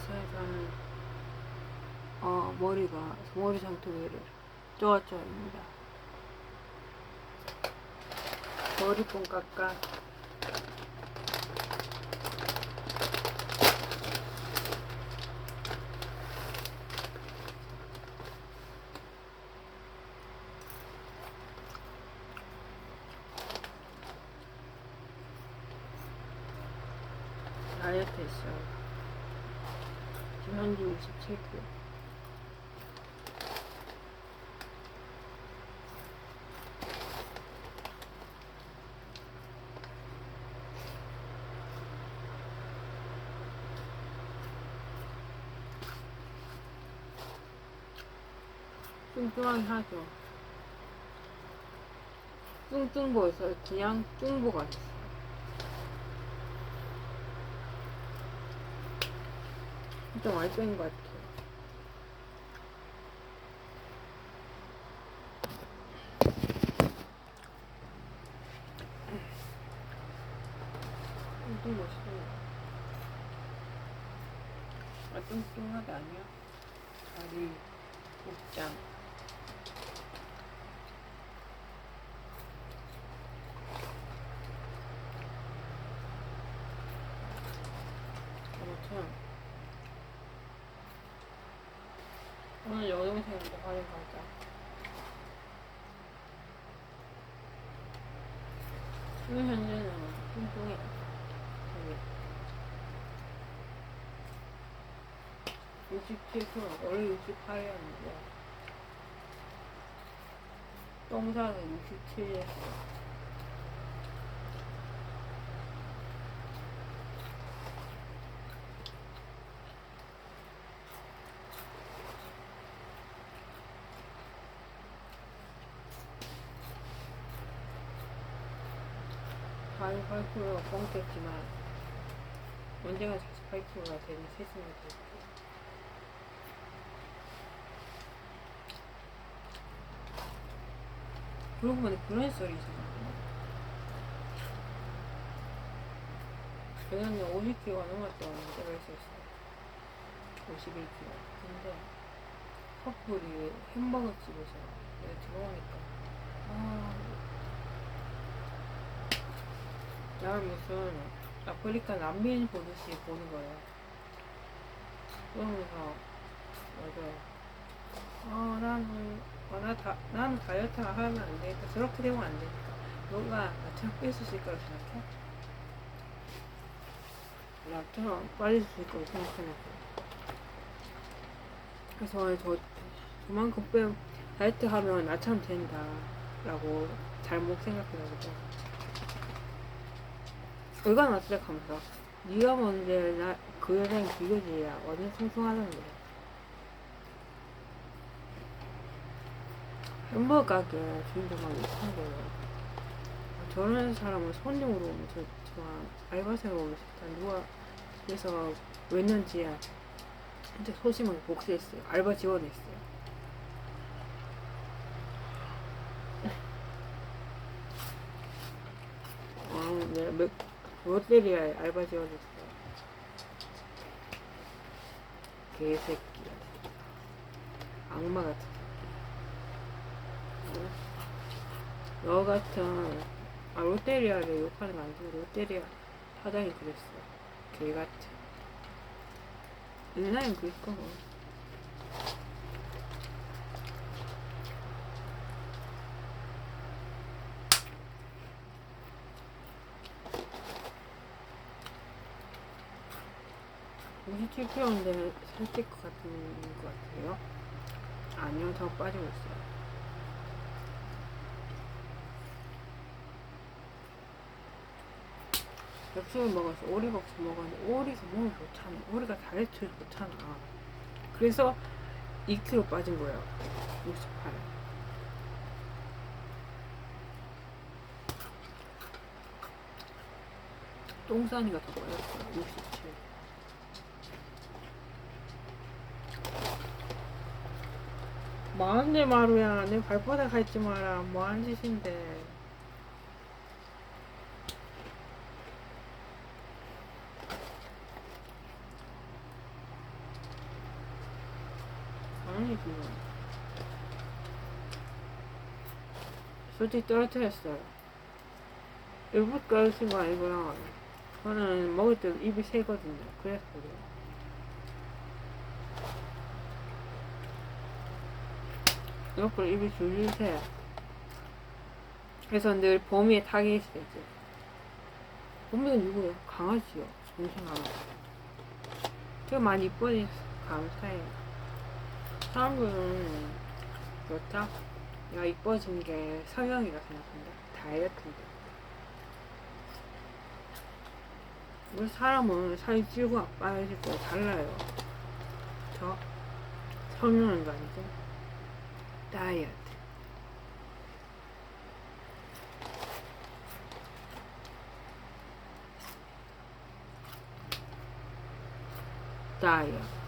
자세에서는 어, 머리가 머리 상태 위를 쪼아쪼아입니다. 머리뽕 깎아 다이어트 했어요. 지금 현재 57kg. 뚱뚱하긴 하죠. 뚱뚱 보여서 그냥 뚱보가 됐어. 진짜 많이 뺀것 같아요. 뚱뚱 멋있어요. 아, 뚱뚱하다 아니야? 다리, 복장. 아무튼 오늘 여동생인데 화를 가자. 지금 현재는 뚱뚱해. 되게. 67kg, 원래 68이었는데. 똥사는 67이었어. 한 48kg가 뻥쳤지만 언젠가 48kg가 되는 세상이 될게요. 그러고 보니 그런 있었거든요. 저는 50kg가 넘었던 때가 있었어요. 51kg. 근데 커플이 햄버거 집에서 내가 들어오니까 아 나를 무슨 아프리카 난민 보듯이 보는 거예요. 그러면서 맞아요. 아 나는 아, 나 다, 나는 다이어트 하면 안 되니까 저렇게 되면 안 되니까 너가 나처럼 뺄 수 있을 거라고 생각해? 나처럼 빠질 수 있을 거라고 생각해놓고 그래서 저 그만큼 빼 다이어트 하면 나처럼 된다 라고 잘못 생각해가지고 의관 어떻게 하면서 네가 뭔데 나 그 여자랑 비교지야. 완전 거야 햄버거 가게 주인장만 못한 거예요 저런 사람은 손님으로 오면 저, 저 알바생으로 오면 일단 누가 그래서 웬년지야. 진짜 소심하게 복수했어요. 알바 지원했어요. 아, 네, 맥, 롯데리아에 알바 지원했어요. 개새끼야. 악마 같은 새끼. 너 같은, 아, 롯데리아를 욕하는 거 아니고, 롯데리아 사장이 그랬어. 개 같은. 인사는 그럴 거고. 오십칠 k g 인데 살찔 것 같은 것 같아요. 아니요, 더 빠지고 있어요. 엽식을 먹어서 오리백숙 먹었는데 오리가 몸에 좋잖아. 오리가 다이어트에 좋잖아. 그래서 2kg 빠진 거예요. 68. 똥싸니가 더 빠졌어요. 67. 마흔대 마루야. 내 발바닥 밟지 마라. 뭐하는 짓인데. 아니지 그 솔직히 떨어뜨렸어요. 일부 떨어뜨리지 말고요. 저는 먹을 때 입이 새거든요. 그래서 그래요. 옆으로 입이 줄줄 새요. 그래서 늘 봄이에 탁이 있어야지. 봄이가 누구예요? 강아지요. 정신 강아지. 제가 많이 이뻐져서 감사해요. 사람들은 그렇다? 내가 이뻐진 게 성형이라 생각한다. 다이어트인데. 우리 사람은 살이 찌고 빠지고 달라요. 저 성형한 거 아니죠? diet. Diet.